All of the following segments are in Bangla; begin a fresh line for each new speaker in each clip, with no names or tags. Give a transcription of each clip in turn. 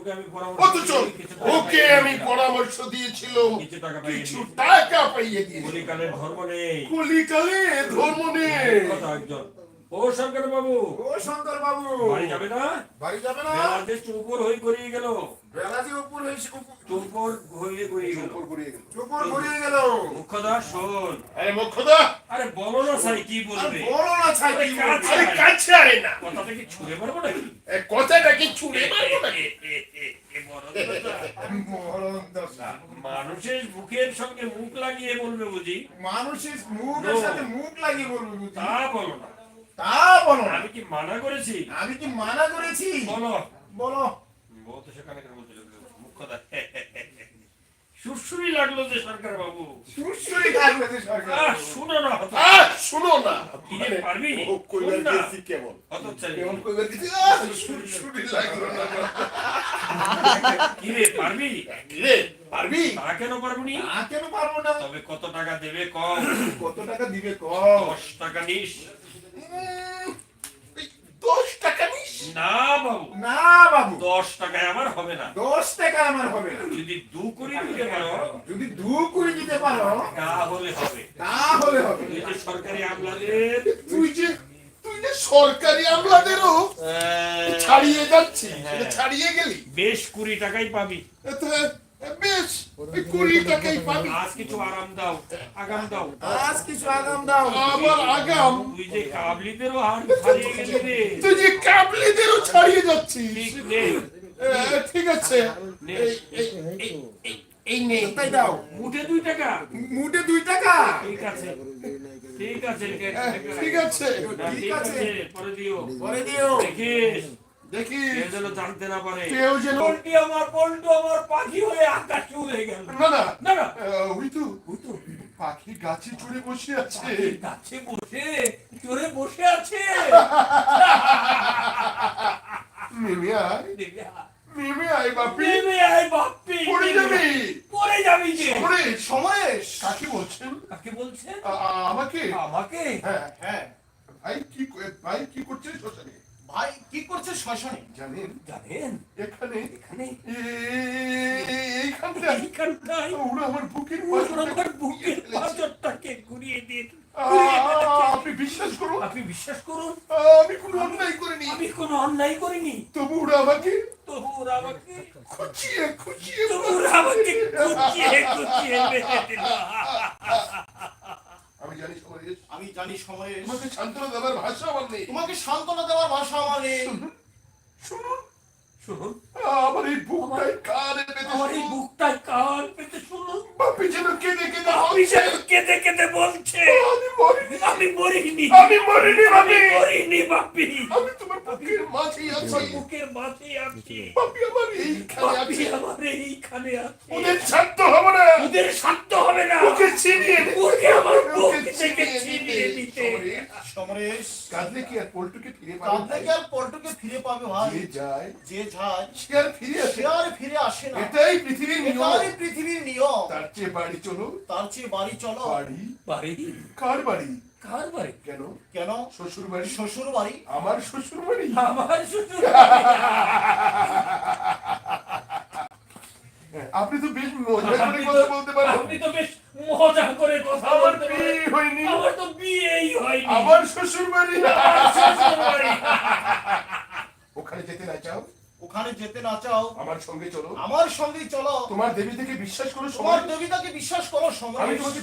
ওকে আমি পরামর্শ
অথচ
দিয়ে কিছু টাকা
ওকে আমি পরামর্শ দিয়েছিল
কিছু টাকা পাইয়ে
দিয়েছিল।
কলিকালের ধর্ম নেই।
কলিকালে ধর্ম নেই।
কথা একজন ও সরকার বাবু।
ও শঙ্কর বাবু।
বাড়ি যাবে না?
বাড়ি যাবে না?
বেলা যে চুপুর হয়ে গড়িয়ে গেল।
বেলা যে উপর
চুপুর হয়ে গড়িয়ে গেল।
গড়িয়ে গেল।
ঘুরিয়ে গেল।
মুখ্যদা শোন।
আরে মুখ্যদা!
আরে বলো না সাই কি বলবে?
বলো না ছাই কি বলবে?
আরে কাছে আয় না।
কথাটা কি ছুঁড়ে মারবো নাকি?
এ কথাটা কি ছুড়ে মারবো নাকি।
মানুষের মুখের সঙ্গে মুখ লাগিয়ে বলবে বুঝি?
মানুষের মুখের সাথে মুখ লাগিয়ে বলব বুঝি?
তা বলো না।
তা বলো
আমি কি মানা করেছি?
আমি কি মানা করেছি?
বলো।
বলো।
বউ তো সেখানে কেন বলছিল? মুখ কথা। সুরসুরি লাগল যে সরকার বাবু।
সুরসুরি কাটবে যে সরকার
শুনো না
আহ শুনো না।
কিনে পারবি?
ও কইবার। গেছি কেমন?
হতচ্ছাড়ি।
কেমন কইবার গেছি সুরসুরি লাগল না।
কিরে পারবি?
রে পারবি?
তা কেন পারবি নি?
কেন পারব না?
তবে কত টাকা দেবে কম।
কত টাকা দিবে কম?
দশ টাকা নিস
উম, এই দশ টাকা নিস
না বাবু।
না বাবু।
দশ টাকায় আমার হবে না।
দশ টাকায় আমার হবে না।
যদি দু কুড়ি দিতে পারো
যদি দু কুড়ি দিতে পারো
তাহলে হবে।
তাহলে হবে।
এই যে সরকারি আমলাদের
তুই যে তুই যে সরকারি আমলাদেরও ছাড়িয়ে যাচ্ছিস
হ্যাঁ।
ছাড়িয়ে গেলি।
বেশ কুড়ি টাকাই পাবি।
বেশ কুড়ি টাকাই পাবি?
আজ কিছু আরাম দাও আগাম দাও।
আজ কিছু আগাম দাও।
আবার আগাম।
তুই যে কাবলিদেরও হার হারিয়ে গেলি রে।
তুই যে কাবলিদেরও ছাড়িয়ে যাচ্ছিস।
ঠিক নে।
ঠিক আছে। এই নে।
তাই দাও?
মুঠে দুই টাকা।
মুটে দুই টাকা?
ঠিক আছে। ঠিক আছে
ঠিক আছে।
ঠিক আছে পরে দিও।
পরে দিও।
দেখিস।
দেখি।
যেন জানতে না পারে।
কেউ যেন
পোল্ট্রি আমার পল্টু আমার পাখি হয়ে আকাশে উড়ে গেল।
না না।
না না।
আহ, ওই তো ওই তো। পাখি গাছে চড়ে বসে আছে।
গাছে বসে চড়ে বসে আছে।
নেমে আয়। নেমে আয়। বাপি।
নেমে আয় বাপ্পি
পড়ে যাবি।
পড়ে যাবি যে।
ওরে
সমরেশ
কাকে বলছেন?
কাকে বলছেন?
আমাকে?
আমাকে?
হ্যাঁ
হ্যাঁ
ভাই কি ক- ভাই কি করছে শ্মশানে
ভাই কি করছে শ্মশানে
জানেন?
জানেন?
এখানে?
এখানে?
এ- এইখানটা
এইখানটায়
ওরা আমার বুকের
ওর আমার বুকের
ঘুরিয়ে
ঘুরিয়ে দিয়ে।
আপনি বিশ্বাস করুন?
আপনি বিশ্বাস করুন?
আমি কোনো অন্যায় করিনি।
আমি কোনো অন্যায় করিনি।
তবু ওরা আমাকে
তবু ওরা আমাকে
খুঁচিয়ে খুঁচিয়ে
তবু ওরা আমাকে কুচিয়ে কুচিয়ে মেরে দিল।
আমি জানি সমরেশ
আমি জানি সমরেশ
তোমাকে সান্ত্বনা দেওয়ার ভাষা আমার নেই।
তোমাকে সান্ত্বনা দেওয়ার ভাষা আমার নেই।
শুনুন
শুনুন।
আমার এই বুকটাই কানে পেতে
আমার এই
শুনুন।
কান পেতে শুনুন।
বাপি যেন কেঁদে কেঁদে
আমি যেন কেঁদে কেঁদে বলছে।
আমি মরিনি।
আমি মরিনি।
আমি মরিনি
আমি মরিনি বাপি।
আমি তোমার বুকের মাঝেই আছি।
বুকের মাঝে আছি।
বাপি আমার এইখানে
বাপি আমার এইখানে আছে।
ওদের শান্ত হব না।
ওদের শান্ত হবে না।
ওকে চিনিয়ে।
ওকে আমার বুক থেকে
চিনিয়ে নিতে। সমরেশ,
সমরেশ
কাঁদলে কি আর পল্টুকে ফিরে পাবে?
কাঁদলে কি আর পল্টুকে ফিরে পাবে ভাই?
যে যায়
যে যায়
সে আর ফিরে আসে
আর ফিরে আসে না।
এটাই পৃথিবীর নিয়ম।
এটাই পৃথিবীর নিয়ম।
তার চেয়ে বাড়ি চলো।
তার চেয়ে বাড়ি চলো।
বাড়ি?
বাড়ি?
কার বাড়ি?
কার বাড়ি?
কেন?
কেন?
শ্বশুর বাড়ি?
শ্বশুর বাড়ি।
আমার শ্বশুর বাড়ি?
আমার শ্বশুর
আপনি তো বেশ মজা করে কথা বলতে পারেন।
আপনি তো বেশ মজা করে কথা
আমার
বলতে পারেন।
বিয়ে হয়নি।
আমার তো বিয়েই হয়নি।
আমার শ্বশুর বাড়ি
আমার শ্বশুর বাড়ি।
ওখানে যেতে না চাও?
ওখানে যেতে না চাও?
আমার সঙ্গে চলো।
আমার সঙ্গেই চলো।
তোমার দেবী থেকে বিশ্বাস করো
তোমার দেবীতাকে বিশ্বাস করো
আমি তোমাকে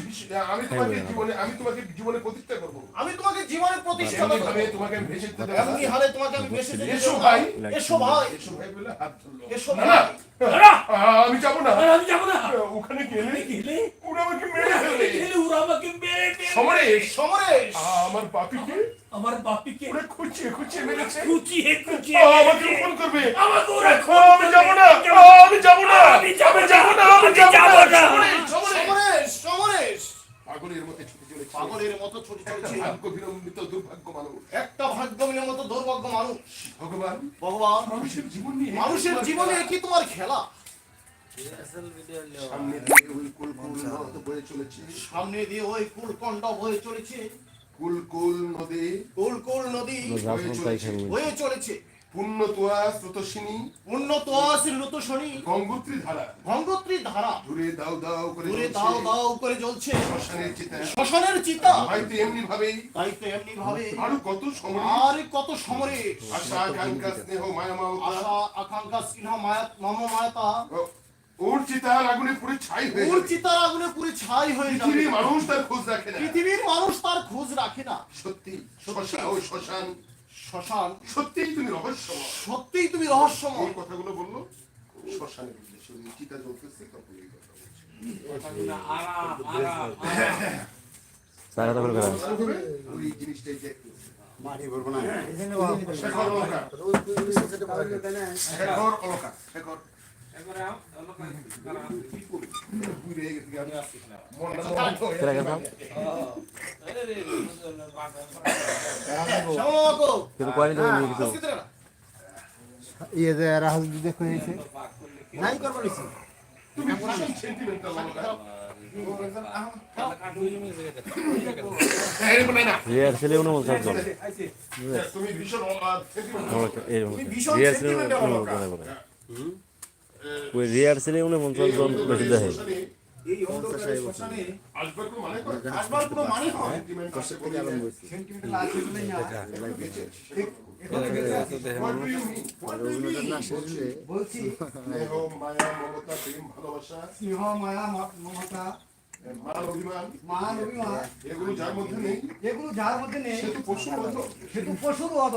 আমি তোমাকে জীবনে আমি তোমাকে জীবনে প্রতিষ্ঠা করব।
আমি তোমাকে জীবনের প্রতিষ্ঠা দেবো
ভাবে তোমাকে আমি ভেসে দিতে দেবো
এমনি। হালে তোমাকে আমি বেঁচে যেতে
এসো ভাই।
এসো ভাই।
এসো ভাই বলে হাত ধরলো
এসো ভাই।
আমি যাব না।
আমি যাব না।
ওখানে গেলে
গেলে
ওরা আমাকে মেরে ফেলবে
গেলে ওরা আমাকে মেরে ফেলবে।
সমরেশ
সমরেশ।
আমার বাপিকে?
আমার বাপিকে।
ওরা খুঁচিয়ে খুঁচিয়ে মেরেছে।
কুচিয়ে
আ, আমাকে। ফোন করবে।
আমাকে ওরা
আ, আমি যাব না। আমি যাব না।
আমি যাব না,
আমি যাব
যাব
না।
না।
সমরেশ, সমরেশ।
সমরেশ
পাগলের চলেছে
পাগলের মতো ছুটে
ভাগ্য বিলম্বিত দুর্ভাগ্য মানুষ।
একটা ভাগ্যমিনের মতো দুর্ভাগ্য মানুষ।
ভগবান
ভগবান।
মানুষের জীবন নিয়ে
মানুষের জীবনে কি তোমার খেলা?
সামনে দিয়ে ওই কুল কুল নদ বয়ে চলেছে।
সামনে দিয়ে ওই কুলকণ্ড বয়ে চলেছে।
কুল কুল নদী
কুল কুল নদী
বয়ে চলেছে।
বয়ে চলেছে
পুণ্যতোয়া স্রোতস্বিনী।
উন্নত আছে লুত শনি
গঙ্গোত্রী ধারা
গঙ্গোত্রীর ধারা
দূরে দাও দাও করে
দূরে দাও দাও করে জ্বলছে।
শ্মশানের চিতা।
শ্মশানের চিতা।
হয়তো এমনি ভাবেই
তাই এমনি ভাবে
আরও কত সময়
আর কত সমরে।
আশা আকাঙ্ক্ষা স্নেহ মায়া মমতা
আশা আকাঙ্ক্ষা স্নেহ মায়া মম মায়াতা।
ওর চিতার আগুনে পুরো ছাই হয়ে
ওর চিতার আগুনে পুরে ছাই হয়ে যাবে।
পৃথিবীর মানুষ তার খোঁজ রাখে না।
পৃথিবীর মানুষ তার খোঁজ রাখে না।
সত্যি ও শ্মশান
শ্মশান?
সত্যিই তুমি রহস্যময়।
সত্যিই তুমি রহস্যময়?
এই কথাগুলো বলল? শ্মশানে উদ্দেশ্যে চিতা জ্বলতেছে তখন এই কথা দেখতেছে শেখর অলকা শেখর অলকা শেখর। হয়ে
ইয়ে রাহুল নিছি
তুমি ভীষণ
ওই রিহার্সেলে অনুমোদন সব বেশি দেখে
এই অন্ধকারে শ্মশানে আসবার কোনো করে
আসবার কোনো
সেন্টিমেন্ট আছে বলে
সেন্টিমেন্টাল আছে বলে না
What do you mean? What do you mean?
বলছি
স্নেহ, মায়া, মমতা, প্রেম, ভালোবাসা,
সিংহ মায়া ম- মমতা
অভিমান,
মান অভিমান
এগুলো যার মধ্যে নেই
এগুলো যার মধ্যে নেই পশুর অদ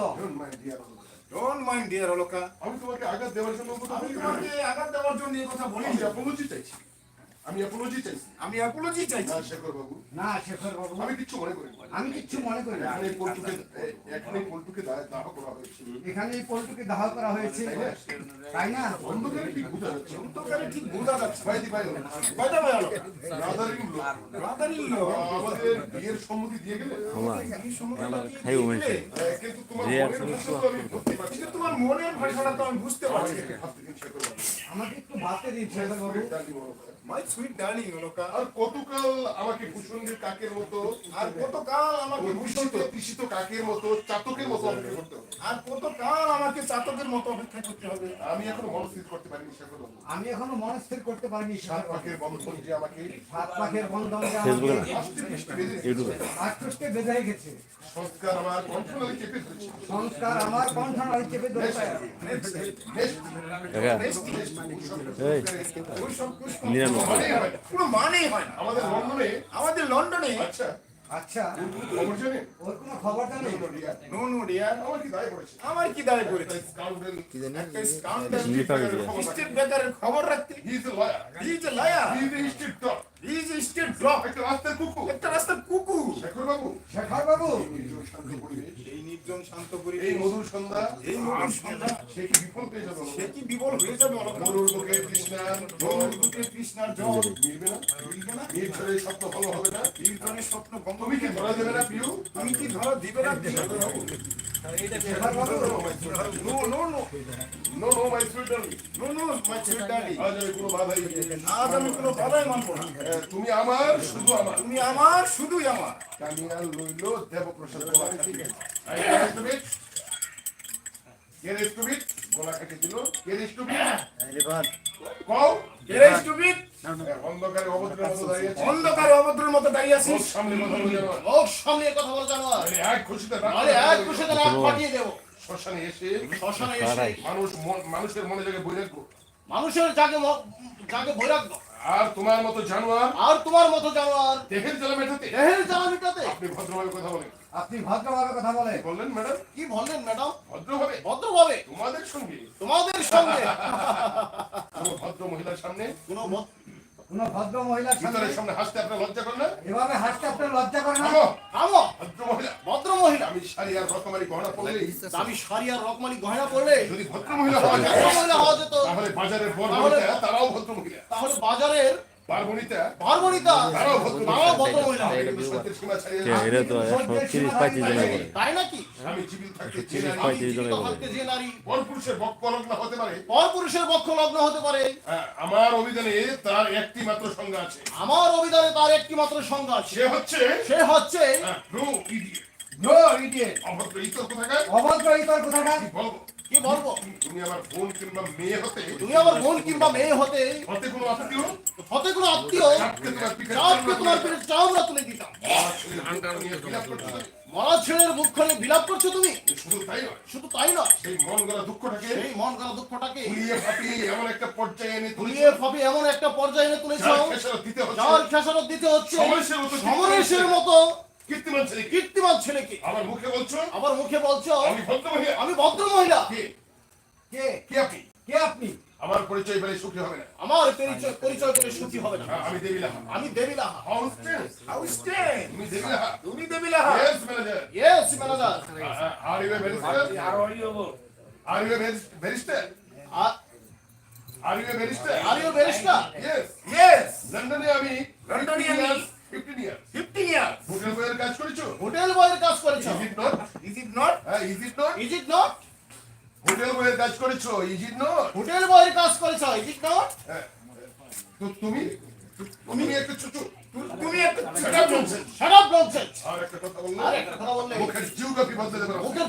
ডোন্ট মাইন্ড ডিয়ার অলোকা
আমি তোমাকে আঘাত দেওয়ার জন্য
আমি তোমাকে আঘাত দেওয়ার জন্য এই কথা বলি
আমি অ্যাপোলজি চাইছি আমি অ্যাপোলজি চাইছি।
আমি অ্যাপোলজি চাইছি।
না শেখর বাবু
না শেখর বাবু
আমি কিচ্ছু মনে করি না।
আমি কিচ্ছু মনে করি না
এখানে পল্টুকে এখানে পল্টুকে দাহ করা হয়েছে।
এখানে এই পল্টুকে দাহ করা হয়েছে। তাই না?
অন্ধকারে ঠিক বোঝা যাচ্ছে।
ঠিক বোঝা যাচ্ছে।
ভাই
ভাই
ব্রাদারিং লোক।
ব্রাদার
আমাদের বিয়ের সম্মতি দিয়ে গেলে?
আমার খাইও
কিন্তু তোমার।
তোমার মনের ভাষাটা তো আমি বুঝতে পারছি।
আমাকে একটু ভাবতে দিন Shekhar Babu.
My sweet darling Aloka
আর কতকাল আমাকে ভূষণের কাকের মতো
আর কতকাল আমাকে
তৃষিত কাকের মতো চাতকের মতো অপেক্ষা করতে হবে।
আর কতকাল আমাকে চাতকের মতো অপেক্ষা করতে হবে?
আমি এখনও মনস্থির করতে পারিনি শেখর
আমি এখনও মনস্থির করতে পারিনি
সাত পাখের বন্ধন যে আমাকে
সাত পাখের বন্ধন যে আমাকে
বেঁধে রেখেছে। সংস্কার আমার কণ্ঠনালী চেপে ধরেছে।
সংস্কার আমার কণ্ঠনালী চেপে
এই।
ওই
হয় না।
কোনো মানেই হয় না।
আমাদের লন্ডনে
আমাদের লন্ডনে
আচ্ছা।
আচ্ছা।
খবর জানেন
ওর কোনো খবর জানি?
No no dear.
আমার কি দায় পড়েছে?
আমার কি দায় করেছে
একটা scoundrel,
একটা স্কাউন্ডার
লিখা হয়েছে
স্টেট বেকারের খবর রাখতে
he is a
he is a liar
he is a
he is stray drop
একটা রাস্তার কুকুর।
একটা রাস্তার কুকুর।
শেখর বাবু,
শেখর বাবু
এই শান্ত পরিবেশ,
এই নির্জন
মধুর সন্ধ্যা,
এই মধুর সন্ধ্যা।
সে কি বিফল পেয়ে যাবে
সে কি বিফল হয়ে যাবে
মরুর বুকে কৃষ্ণার জল
বুকে কৃষ্ণার জল।
মিলবে না?
মিলবে না?
নির্জনের স্বপ্ন ভালো হবে না?
নির্জনের স্বপ্ন গঙ্গ
তুমি কি ধরা দেবে না প্রিয়
তুমি কি ধরো দিবে না
শেখর
তুমি আমার শুধু আমার
তুমি আমার শুধুই আমার
কামিয়া লইল দেবপ্রসাদ গলা কেটে কে রে স্টুপিড? দিল কে রে স্টুপিড? অন্ধকারে মতো দাঁড়িয়ে
অন্ধকারে অভদ্রের মতো দাঁড়িয়ে আছিস?
সামনে কথা বলে যাওয়া
লোক সামনে কথা বল জানোয়ার
আরে এক খুশিতে
আরে এক কুশিতে রাত পাঠিয়ে দেবো।
শ্মশানে এসে
শ্মশানে এসে
মানুষ মন- মানুষের মনে জায়গায় বৈরাগ্য
মানুষের জাগে ম- জাগে বৈরাগ্য
আর তোমার মতো জানোয়ার?
আর তোমার মতো জানোয়ার।
দেহের জ্বালা মেটাতে।
দেহের জ্বালা মিটাতে।
আপনি ভদ্রভাবে কথা বলেন।
আপনি ভদ্রভাবে কথা বলে
বললেন ম্যাডাম?
কি বললেন ম্যাডাম?
ভদ্রভাবে?
ভদ্রভাবে।
তোমাদের সঙ্গে।
তোমাদের সঙ্গে।
কোনো ভদ্র মহিলার সামনে?
কোনো
কোন ভদ্র মহিলার সামনে
হাসতে আপনার লজ্জা করে না?
এভাবে হাসতে আপনার লজ্জা করেন না?
থামো,
থামো
ভদ্র মহিলা
ভদ্র মহিলা
আমি শাড়ি আর রকমারি গহনা পরলেই
আমি শাড়ি আর রকমারি গয়না পরলে
যদি ভদ্র মহিলা হওয়া যায়
মহিলা হওয়া যেত।
তাহলে বাজারের বর
তাহলে-
তারাও ভদ্র মহিলা।
তাহলে বাজারের
বার বনিতা
ভারবনিতা
তারাও ভদ্র
তারাও
মহিলা।
ভদ্র মহিলা
কিন্তু সত্যের সীমা ছাড়িয়ে
কে এটা তো তিরিশ পঁয়ত্রিশ জনের করে
তাই নাকি?
তিরিশ পঁয়ত্রিশ জনের করে
হতে পারে।
পরপুরুষের পক্ষ লগ্ন হতে পারে।
আমার অভিধানে তার একটি মাত্র সংজ্ঞা আছে।
আমার অভিধানে তার একটি মাত্র সংজ্ঞা আছে।
সে হচ্ছে
সে হচ্ছে
idiot।
নো ইডিয়েট
অভদ্র ইতর কোথাকার?
অভদ্র ইতর কোথাকার
বলব?
কি বলব?
তুমি আমার বোন কিংবা মেয়ে হতে
তুমি আমার বোন কিংবা মেয়ে হতে
হতে কোনো আত্মীয়
হতে কোনো আত্মীয়
চাপকে তোমার পিঠে
চাপকে তোমার পেটে চামড়া তুলে দিতাম।
আমার শরীরে হাঙ্গার নিয়ে বিলাপ করছ তুমি।
মরা ছেলের মুখখানে বিলাপ করছ তুমি?
শুধু তাই নয়।
শুধু তাই নয়।
সেই মন গলা দুঃখটাকে
সেই মন গলা দুঃখটাকে
ফাটিয়ে এমন একটা পর্যায়ে এনে তুলিয়ে
ফুলিয়ে ফাঁপে এমন একটা পর্যায়ে এনে তুলেছ।
যার খেসারত দিতে হচ্ছে। সমরেশের মতো কীর্তিমান ছেলে কি
কীর্তিমান ছেলেকে
আমার মুখে বলছো?
আবার মুখে বলছো?
আমি ভদ্র মহিলা
আমি ভদ্র মহিলা
কে?
কে?
কে আপনি?
কে আপনি?
আমার পরিচয় পেলে সুখী হবে না।
আমার পরিচয় পরিচয় করে সুখী হবে না।
আমি দেবী লাহা
আমি দেবিলা
হাউস ট্রেন
হাউস ট্রেন
তুমি দেবী লাহা
তুমি Devi Laha
yes manager
yes manager
are you a barrister
are ball
are you a barrister are you a barrister
are you barrister
yes
yes
লন্ডনে আমি
লন্ডনে আমি-
15 ইয়ার্স হোটেল বয়ের কাজ করেছ?
হোটেল বয়ের কাজ করেছ
is it not
is it not
হ্যাঁ is it not
is it not
hotel বয়ের কাজ করেছ? ইজ ইট নট
হোটেল বয়ের কাজ করেছ ইজ ইট নট
তো তুমি? তুমি একটা ছোট
তুমি একটা
শাট ননসেন্স
আর একটা কথা বলল
আর একটা কথা বললে
মুখের জিওগ্রাফি বদলে দেবে। না।
ওকে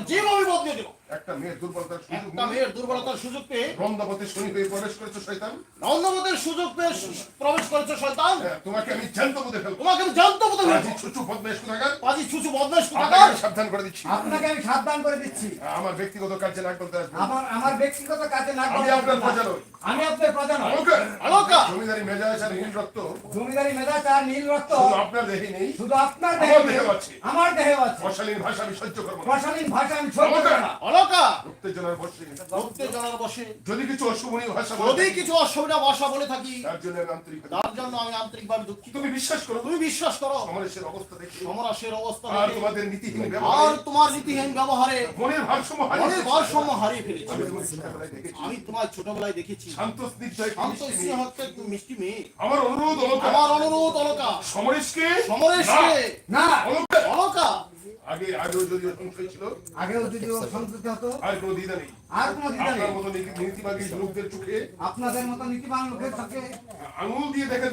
বদলে দেব।
একটা মেয়ের দুর্বলতার সুযোগ
একটা মেয়ের দুর্বলতার সুযোগ পেয়ে
রন্দাপতি শনি হয়ে প্রবেশ করেছ শয়তান?
নন্দমতের সুযোগ পেয়ে প্রবেশ করেছ শয়তান?
তোমাকে আমি জ্যান্ত বুঝে ফেলব।
তোমাকে আমি জানতো বোধ
আজ ছুচু বদমাইশ কোথাকার?
পাজি ছুচু বদমাস কোথাকার?
সাবধান করে দিচ্ছি।
আপনাকে আমি সাবধান করে দিচ্ছি।
আমার ব্যক্তিগত কার্যে নাক বলতে
আমার আমার ব্যক্তিগত কাজে না
আমি আপনার প্রজা নই
আমি আপনার প্রধান নই।
আলোকা!
জমিদারি মেজাজ আর হিল রক্ত।
জমিদারি মেধাজ আর নীল রক্ত।
শুধু আপনার দেহে নেই
শুধু আপনার
আমার
দেহে
আছে।
আমার দেহে আছে।
অশালীন ভাষা আমি সহ্য করব না।
প্রশালীন ভাষা আমি সহ্য করি না।
অলকা!
উত্তেজনার বসে
উত্তেজনার বসে
যদি কিছু অশুভনীয় ভাষা
যদি কিছু অসুবিধা ভাষা বলে থাকি
তার জন্য আমি আন্তরিক
তার জন্য আমি আন্তরিকভাবে দুঃখিত।
তুমি বিশ্বাস করো?
তুমি বিশ্বাস করো?
সমরেশের অবস্থা দেখে।
সমরাশের অবস্থা
আর তোমাদের নীতিহীন
আর তোমার নীতিহীন ব্যবহারে
মনের ভারসাম্য হারিয়ে
মনের ভারসাম্য হারিয়ে ফেলেছি।
আমি তোমার ছোটবেলায় দেখেছি।
আমি তোমার ছোটবেলায় দেখেছি।
শান্ত স্নিগ্ধ
শান্ত
মিষ্টি
স্নেহ
মেয়ে।
মিষ্টি
আমার অনুরোধ অলকা।
আমার অনুরোধ অলকা।
সমরেশকে?
সমরেশকে?
না
অলকা।
অলকা?
আগে আগেও যদিও সংশয় ছিল
আগেও যদি ও হতো।
আর কোনো দ্বিধা নেই।
আর কোনো দ্বিধা নেই?
আপনার মতো নীতি- নীতিবাদী লোকদের চোখে
আপনাদের মতো নীতিবান লোকের চোখে?
আঙুল দিয়ে দেখা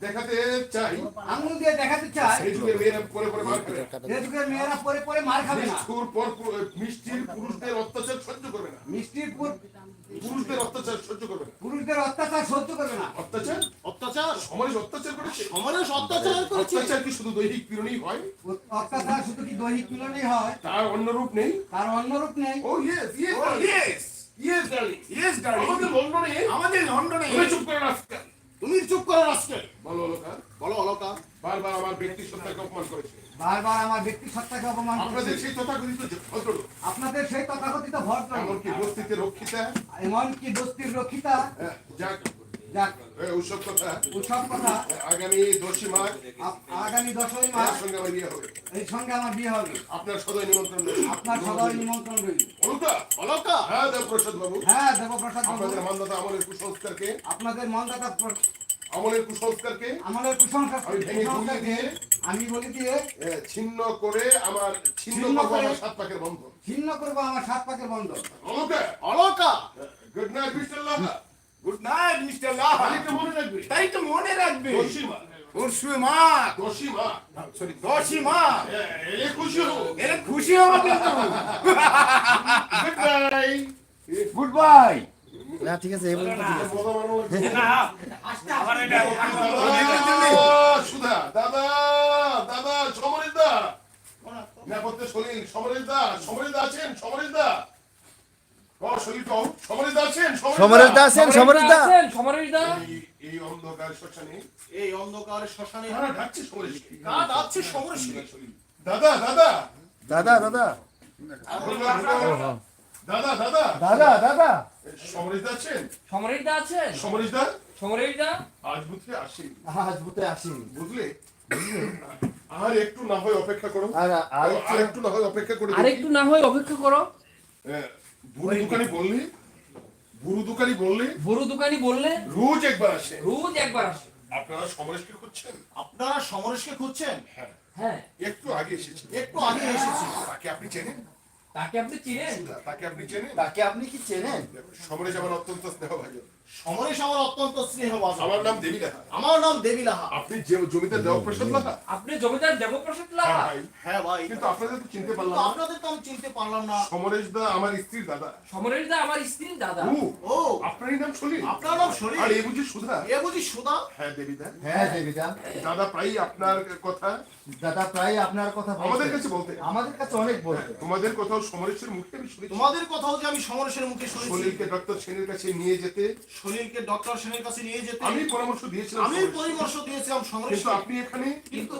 দেখাতে চাই।
আঙুল দিয়ে দেখাতে
এই যুগের মেয়েরা পরে পরে মার খাবে।
যুগের মেয়েরা পরে পরে মার খাবে না?
নিষ্ঠুর পর পুরু- মিষ্টির পুরুষদের অত্যাচার সহ্য করবে না।
মিষ্টির পুর
পুরুষদের অত্যাচার সহ্য করবে না।
পুরুষদের অত্যাচার সহ্য করবে না।
অত্যাচার?
অত্যাচার?
সমাজ অত্যাচার করেছে?
অত্যাচার করেছে?
অত্যাচার কি শুধু দৈহিক পীড়নই হয়?
অত্যাচার শুধু কি দৈহিক মিলনই হয়?
তার অন্য রূপ নেই?
তার অন্য রূপ নেই?
ও yes yes
oh yes
yes darling
yes darling
আমাদের লন্ডনে
আমাদের লন্ডনে
তুমি চুপ করে রাস্তা
তুমি চুপ করে
বলো লোকা
বলো অলকা।
বারবার আমার ব্যক্তি সত্তাকে অপমান করেছে।
বারবার আমার ব্যক্তি সত্তাকে অপমান
আপনাদের সেই তথাকথিত ভদ্রলোক।
আপনাদের সেই তথাকথিত ভদ্র
এমনকি বস্তিতে রক্ষিতা।
এমনকি বস্তির রক্ষিতা।
হ্যাঁ, যাক।
যাক।
এ, কথা?
উৎসব কথা।
আগামী দশই মাঘ
আগামী দশই
এর সঙ্গে আমার বিয়ে হবে।
এই সঙ্গে আমার বিয়ে হবে।
আপনার সদয় নিমন্ত্রণ রইল।
আপনার সদয় নিমন্ত্রণ রইল।
অলকা
অলকা।
হ্যাঁ দেবপ্রসাদ বাবু।
হ্যাঁ দেবপ্রসাদ বাবু।
আপনাদের আমলের কুসংস্কারকে।
আপনাদের মন্দাতা
আমলের কুসংস্কারকে
কুসংস্কার
আমি ভেঙে গুলিয়ে দিয়ে
আমি বলি দিয়ে
ছিন্ন করে আমার ছিন্ন করব
করে-
আমার সাত পাকের বন্ধ
ছিন্ন করব আমার সাত পাকের বন্ধ
Alaka
Alaka.
Good night mister Laha
good night mister Lal
কালকে মনে রাখবে।
তাই তো মনে রাখবে।
দোষী মা
দোষী মা
দোষী মা
সরি দোষী মা
হ্যাঁ, এ খুশি হব।
এর খুশি হব
গুড বাই
গুড বাই
না ঠিক আছে এই
না আসতে আবার এটা
সুধা দাদা দাদা সমরিদা না করতে সলিল সমরিদা সমরিদা আছেন সমরিদা সমরেশ দা আছেন?
সমরেশ দা। আছেন সমরেশ দা
এই- অন্ধকার শ্মশানে
এই অন্ধকার শ্মশানে।
ডাকছে
কাজ আছে সমরেশকে
দাদা দাদা
দাদা। দাদা
দাদা। দাদা
দাদা। দাদা
সমরেশ দা আছেন?
সমরেশ দা আছেন?
সমরেশ দা?
সমরেশ দা?
আজ বুঝতে আসেন
আজ আসিনি
বুঝলে? আর একটু না হয় অপেক্ষা করো।
আর আর
আর একটু না হয় অপেক্ষা করে
আরেকটু না হয় অপেক্ষা করো।
হ্যাঁ, বুড়ো দোকানি বললে? বুড়ো দোকানি বললে?
বড় দোকানি বললে?
রোজ একবার আসে।
রোজ একবার আসে।
আপনারা সমরেশকে খুঁজছেন?
আপনারা সমরেশকে খুঁজছেন?
হ্যাঁ।
হ্যাঁ।
একটু আগে এসেছি।
একটু আগে এসেছি।
তাকে আপনি চেনেন?
তাকে আপনি চিনেন?
তাকে আপনি চেনেন?
তাকে আপনি কি চেনেন?
সমরেশ আমার অত্যন্ত স্নেহভাজন।
সমরেশ আমার অত্যন্ত স্নেহ
আমার নাম দেবী লেখা
আমার নাম দেবী লাহা
আপনি যে দেবপ্রসাদ লেখা
আপনি জমিদার দেবপ্রসাদ
হ্যাঁ
লাহা
হ্যাঁ ভাই।
কিন্তু আপনাদের তো চিনতে পারলাম না।
আপনাদের তো আমি চিনতে পারলাম না।
সমরেশ দা আমার স্ত্রীর দাদা।
সমরেশ দা আমার স্ত্রীর দাদা।
ও আপনারই নাম
আপনার নাম
আর এ বুঝি সুধা?
এ বুঝি সুদা
হ্যাঁ দেবীদা।
হ্যাঁ দেবিদা।
দাদা প্রায়ই আপনার কথা।
দাদা প্রায় আপনার কথা
আমাদের কাছে বলতে।
আমাদের কাছে অনেক বলতে
তোমাদের কোথাও সমরেশের মুখে আমি শুনেছি।
তোমাদের কথাও যে আমি সমরেশের মুখে শুনেছি।
সলিলকে ডক্টর সেনের কাছে নিয়ে যেতে
শরীরকে ডক্টর সেনের কাছে নিয়ে যেতে।
আমি পরামর্শ দিয়েছিলাম
আমি পরামর্শ দিয়েছিলাম সমরেশ
কিন্তু আপনি এখানে
কিন্তু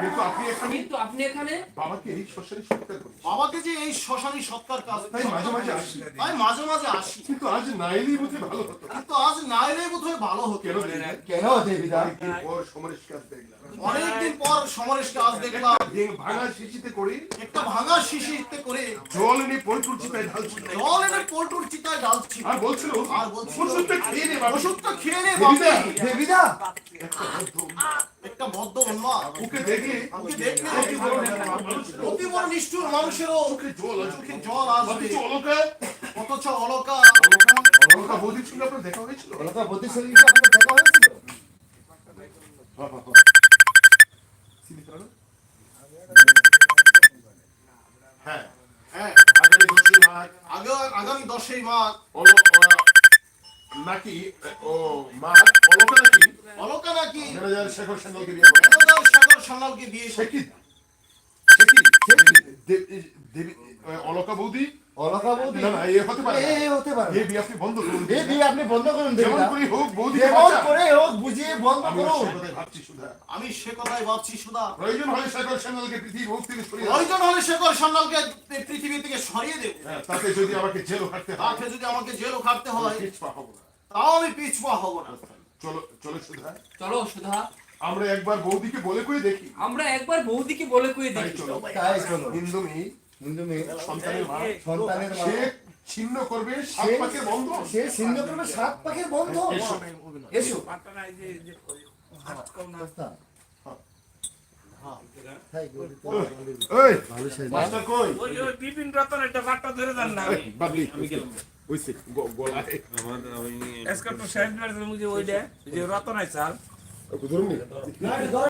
কিন্তু আপনি এখানে
কিন্তু আপনি এখানে
বাবাকে এই শ্মশানে সৎকার করেছেন।
বাবাকে যে এই শ্মশানী সৎকার কাজ
তাই মাঝে মাঝে আসি।
তাই মাঝে মাঝে আসি।
কিন্তু আজ না এলেই ভালো হতো।
কিন্তু আজ না এলে ভালো হতো।
কেন
কেন দেবিদা
অনেকদিন পর সমরেশকে আজ দেখলাম।
অনেকদিন পর সমরেশকে আজ দেখলাম।
ভাঙা শিশিতে করে
একটা ভাঙা শিশিতে করে
জল এনে পল্টুর চিতায় ঢালছিল।
জল এনে পোল্টুর চিতায় ডালছি
আর বলছিল
আর বলছিল,
ওষুধটা খেয়ে নে বাবা।
ওষুধটা খেয়ে নে
দেবীদা,
দেবিদা।
একটা বদ্ধ
একটা
ওকে দেখে
ওকে দেখলে
অতি বড়
অতি বড় নিষ্ঠুর মানুষেরও
চোখে জল
চোখে জল আসবে।
অলকা।
অথচ অলকা।
অলকা অলকা বৌদির আপনার দেখা হয়েছিল?
অলকা বৌদ্ধ শরীরকে আপনার দেখা হয়েছিল?
হ্যাঁ।
হ্যাঁ
আগামী দশই মার্চ
আগা- আগামী দশই মাঘ
অল- নাকি ও মার্চ অলকা নাকি?
অলকা নাকি?
শেখর সান্যালকে বিয়ে
সাগর সান্যালকে বিয়ে
সে কি? সে কি? দেবী অলকা বৌদি?
অলকা বৌদি?
না না এ হতে পারে
এ হতে পারে
এ বিয়ে আপনি বন্ধ করুন
এই বিয়ে আপনি বন্ধ করুন
যেমন করে হোক বৌদি
যেমন করে হোক বুঝিয়ে বন্ধ করুন।
ভাবছি সুধা।
আমি সে কথাই ভাবছি সুদা
প্রয়োজন হলে শেখর সান্যালকে পৃথিবী মুখ থেকে সরিয়ে
প্রয়োজন হলে শেখর সান্যালকে পৃথিবী থেকে সরিয়ে দেব।
হ্যাঁ, তাতে যদি আমাকে জেলও খাটতে হয়
তাকে যদি আমাকে জেলও খাটতে হয়
পিছপা হব না।
তাও আমি পিছপা হব না।
চলো চলো সুধা।
চলো সুধা।
আমরা একবার বৌদিকে বলে করে দেখি।
আমরা একবার বৌদিকে বলে কয়ে দেখি।
চলো।
তাই চলো।
হিন্দু মেয়ে
হিন্দু মেয়ে
সন্তানের মা।
সন্তানের মা।
সে ছিন্ন করবে সাত পাকের বন্ধ।
সে ছিন্ন করবে সাত পাখির বন্ধ।
এসো।
এসো।
তাই বলি তো।
ওই।
ভালো সাইজ।
মাস্টার কই?
ওই ওই বিপিন রতন